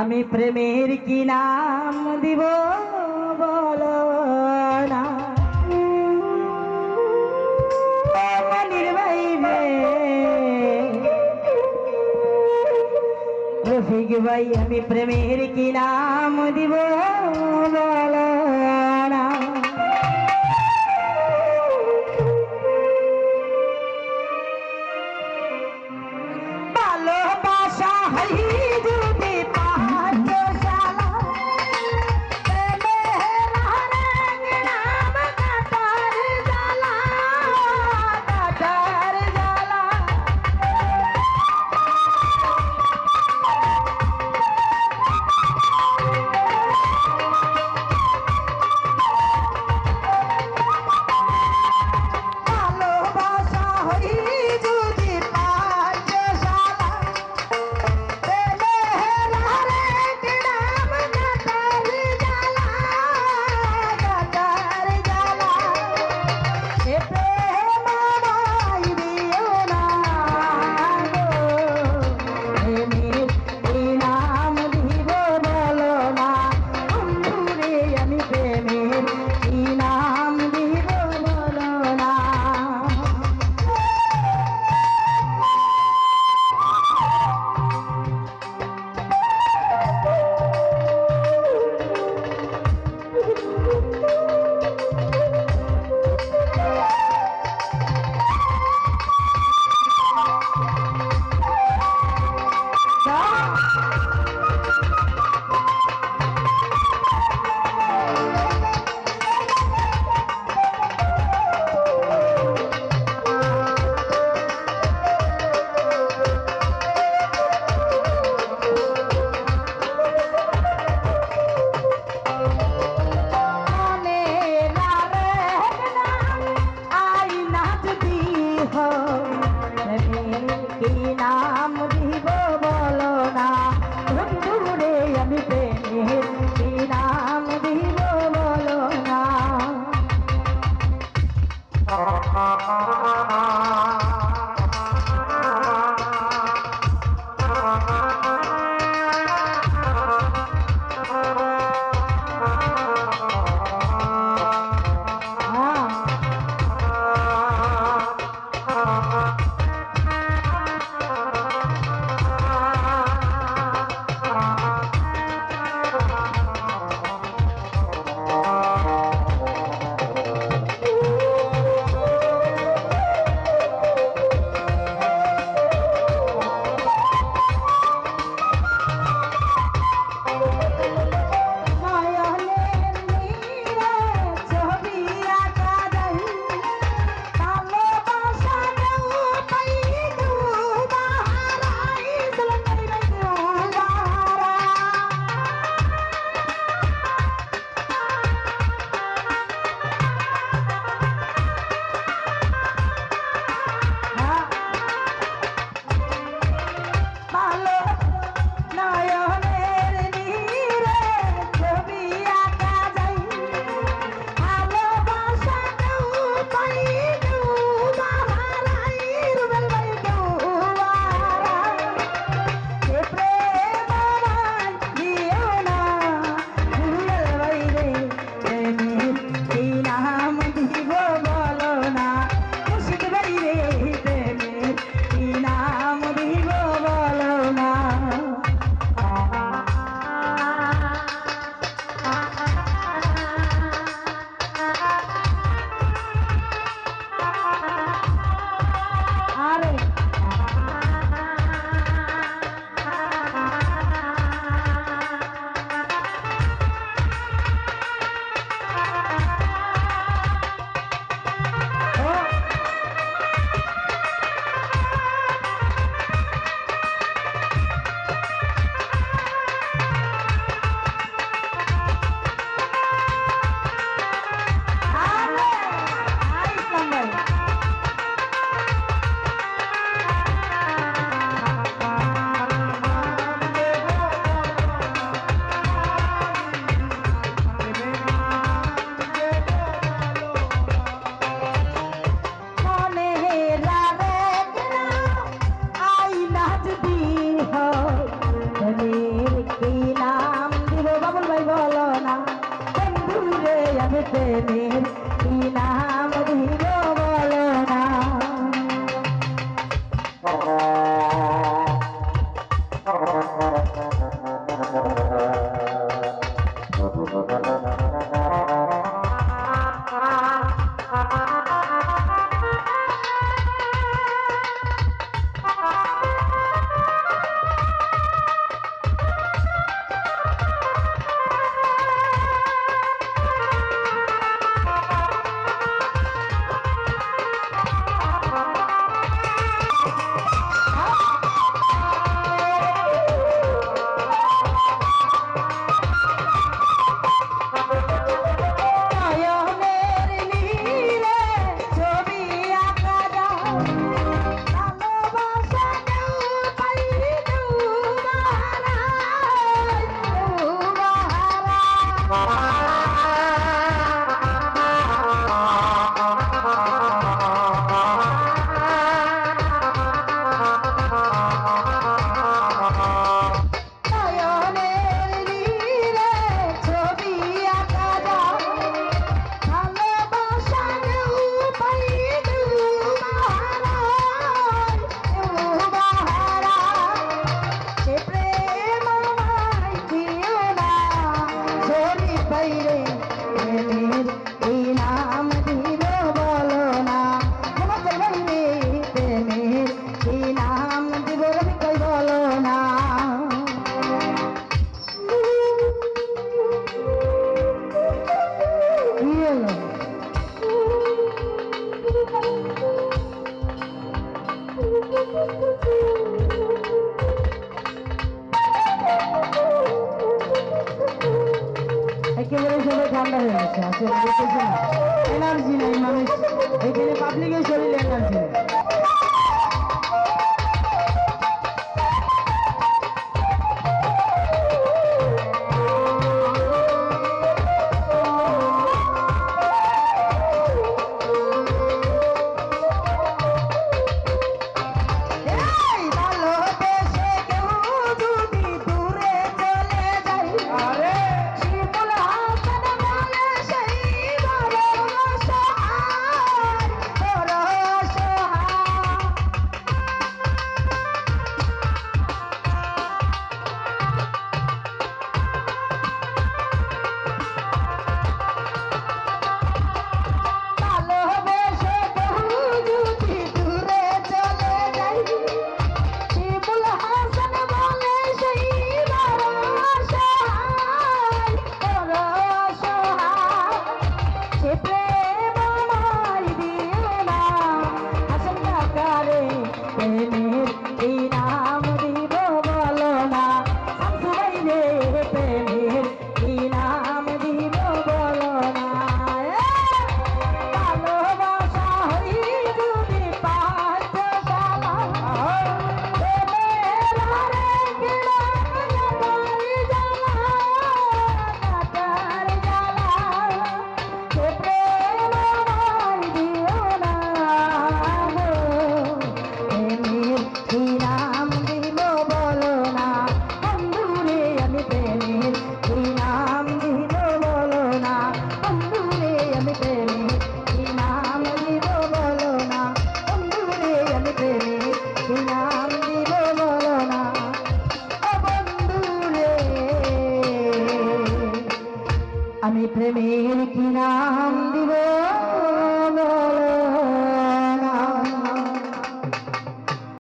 আমি প্রেমের কি নাম দিব বল না? রফিক ভাই, আমি প্রেমের কি নাম দিব বল একেবারে সবাই ঠান্ডা হয়ে গেছে। আসলে এনার্জি নেই মানুষ। এখানে পাবলিকের শরীরে এনার্জি নেই।